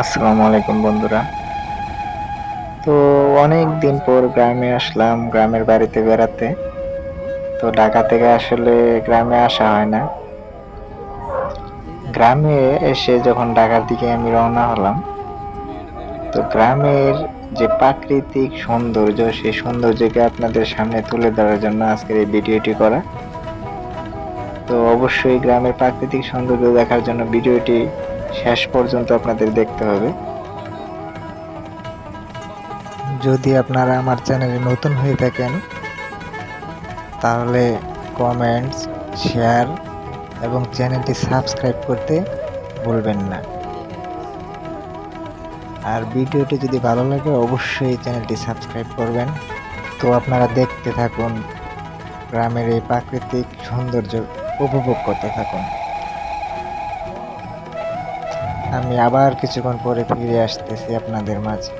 আসসালামু আলাইকুম, বন্ধুরা। তো অনেক দিন পর গ্রামে আসলাম, গ্রামের বাড়িতে বেড়াতে। তো ঢাকা থেকে আসলে গ্রামে আসা হয় না। গ্রামে এসে যখন ঢাকার দিকে আমি রওনা হলাম, তো গ্রামের যে প্রাকৃতিক সৌন্দর্য, সেই সৌন্দর্যকে আপনাদের সামনে তুলে ধরার জন্য আজকের এই ভিডিওটি করা। তো অবশ্যই গ্রামের প্রাকৃতিক সৌন্দর্য দেখার জন্য ভিডিওটি শেষ পর্যন্ত আপনাদের দেখতে হবে। যদি আপনারা আমার চ্যানেলে নতুন হয়ে থাকেন, তাহলে কমেন্টস শেয়ার এবং চ্যানেলটি সাবস্ক্রাইব করতে ভুলবেন না। আর ভিডিওটি যদি ভালো লাগে, অবশ্যই চ্যানেলটি সাবস্ক্রাইব করবেন। তো আপনারা দেখতে থাকুন, গ্রামের এই প্রাকৃতিক সৌন্দর্য উপভোগ করতে থাকুন। আমি আবার কিছুক্ষণ পরে ফিরে আসতেছি আপনাদের মাঝে।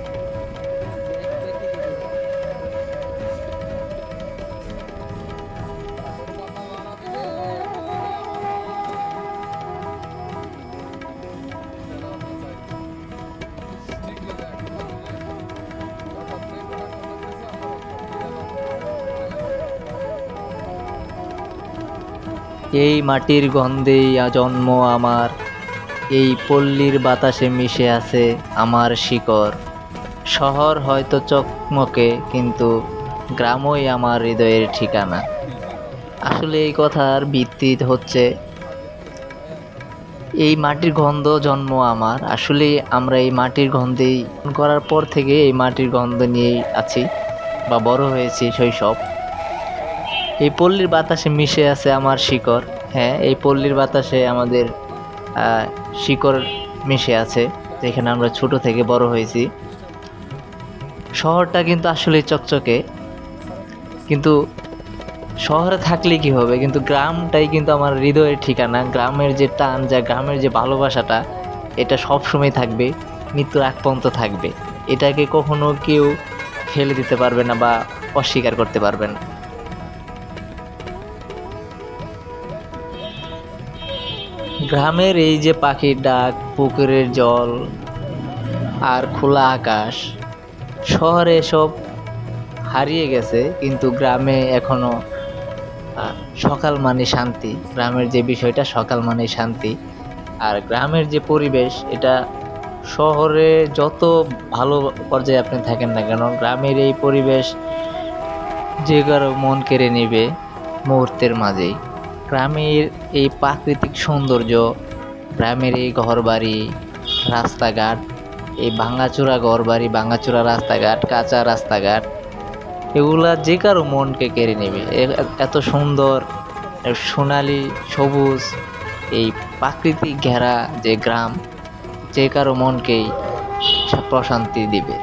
এই মাটির গন্ধেই আ জন্ম আমার। এই পল্লীর বাতাসে মিশে আছে আমার শিকড়। শহর হয়তো চকমকে, কিন্তু গ্রামই আমার হৃদয়ের ঠিকানা। আসলে এই কথার ভিত্তি হচ্ছে, এই মাটির গন্ধ জন্ম আমার। আসলে আমরা এই মাটির গন্ধেই, করার পর থেকে এই মাটির গন্ধ নিয়েই আছি, বা বড় হয়েছি শৈশব। এই পল্লীর বাতাসে মিশে আছে আমার শিকড়। হ্যাঁ এই পল্লীর বাতাসে আমাদের শিকড় মিশে আছে, যেখানে আমরা ছোট থেকে বড় হয়েছি। শহরটা কিন্তু আসলে চকচকে, কিন্তু শহরে থাকলে কি হবে? কিন্তু গ্রামটাই কিন্তু আমার হৃদয়ের ঠিকানা। গ্রামের যে টান, যা গ্রামের যে ভালোবাসাটা, এটা সব সময় থাকবে, মৃত্যুর আগ থাকবে। এটাকে কখনো কেউ ফেলে দিতে পারবে না বা অস্বীকার করতে পারবে না। গ্রামের এই যে পাখির ডাক পুকুরের জল আর খোলা আকাশ শহরে সব হারিয়ে গেছে কিন্তু গ্রামে এখনও আহ, সকাল মানে শান্তি। গ্রামের যে বিষয়টা সকাল মানে শান্তি। আর গ্রামের যে পরিবেশ এটা শহরে যত ভালো পর্যায়ে আপনি থাকেন না কেন গ্রামের এই পরিবেশ যে কারও মন কেড়ে নেবে মুহূর্তের মাঝেই। গ্রামের এই প্রাকৃতিক সৌন্দর্য, গ্রামের এই ঘরবাড়ি, রাস্তাঘাট, এই ভাঙাচোরা ঘরবাড়ি, ভাঙাচোরা রাস্তাঘাট, কাঁচা রাস্তাঘাট, এগুলা যে কারও মনকে কেড়ে নেবে। এত সুন্দর সোনালি, সবুজ, এই প্রাকৃতিক ঘেরা যে গ্রাম, যে কারও মনকেই প্রশান্তি দিবে।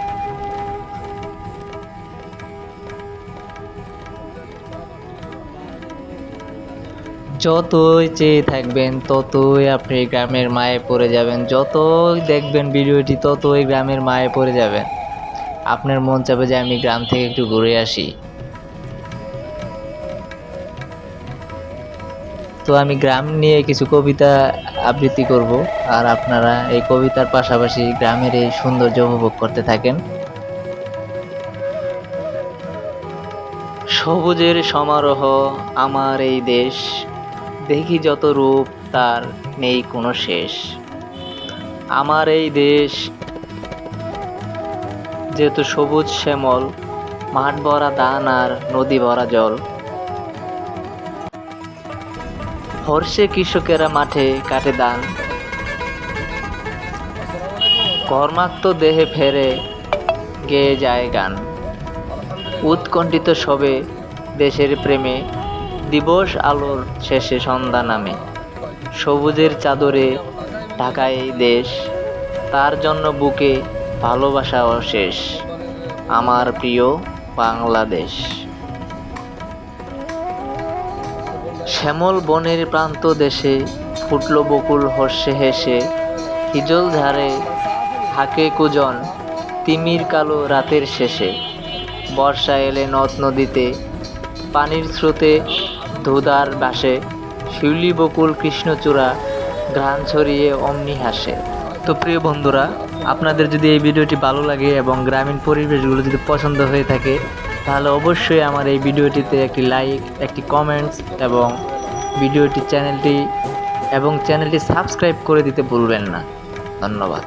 যতই চেয়ে থাকবেন, ততই আপনি গ্রামের মায়ে পড়ে যাবেন। যতই দেখবেন ভিডিওটি, ততই গ্রামের মায়ে পড়ে যাবেন। আপনার মন চাবে যে আমি গ্রাম থেকে একটু ঘুরে আসি। তো আমি গ্রাম নিয়ে কিছু কবিতা আবৃত্তি করব, আর আপনারা এই কবিতার পাশাপাশি গ্রামের এই সৌন্দর্য উপভোগ করতে থাকেন। সবুজের সমারোহ, আমার এই দেশ দেখি যত রূপ তার নেই কোনো শেষ। আমার এই দেশ যেহেতু সবুজ শ্যামল, মাঠ ভরা দান আর নদী ভরা জল। হর্ষে কৃষকেরা মাঠে কাটে দান কর্মাক্ত দেহে ফেরে গেয়ে যায় গান। উৎকণ্ঠিত সবে দেশের প্রেমে দিবস আলোর শেষে সন্ধ্যা নামে। সবুজের চাদরে ঢাকা এই দেশ, তার জন্য বুকে ভালোবাসা অশেষ আমার প্রিয় বাংলাদেশ। শ্যামল বনের প্রান্ত দেশে ফুটল বকুল হর্ষে হেসে, হিজল ঝাড়ে হাকে কুজন তিমির কালো রাতের শেষে। বর্ষা এলে নদ নদীতে পানির স্রোতে ধুদার বাসে শিউলি বকুল কৃষ্ণচূড়া ঘ্রাণ ছড়িয়ে অমনি হাসে। তো প্রিয় বন্ধুরা, আপনাদের যদি এই ভিডিওটি ভালো লাগে এবং গ্রামীণ পরিবেশগুলো যদি পছন্দ হয়ে থাকে, তাহলে অবশ্যই আমার এই ভিডিওটিতে একটি লাইক, একটি কমেন্টস এবং ভিডিওটি চ্যানেলটি এবং চ্যানেলটি সাবস্ক্রাইব করে দিতে ভুলবেন না। ধন্যবাদ।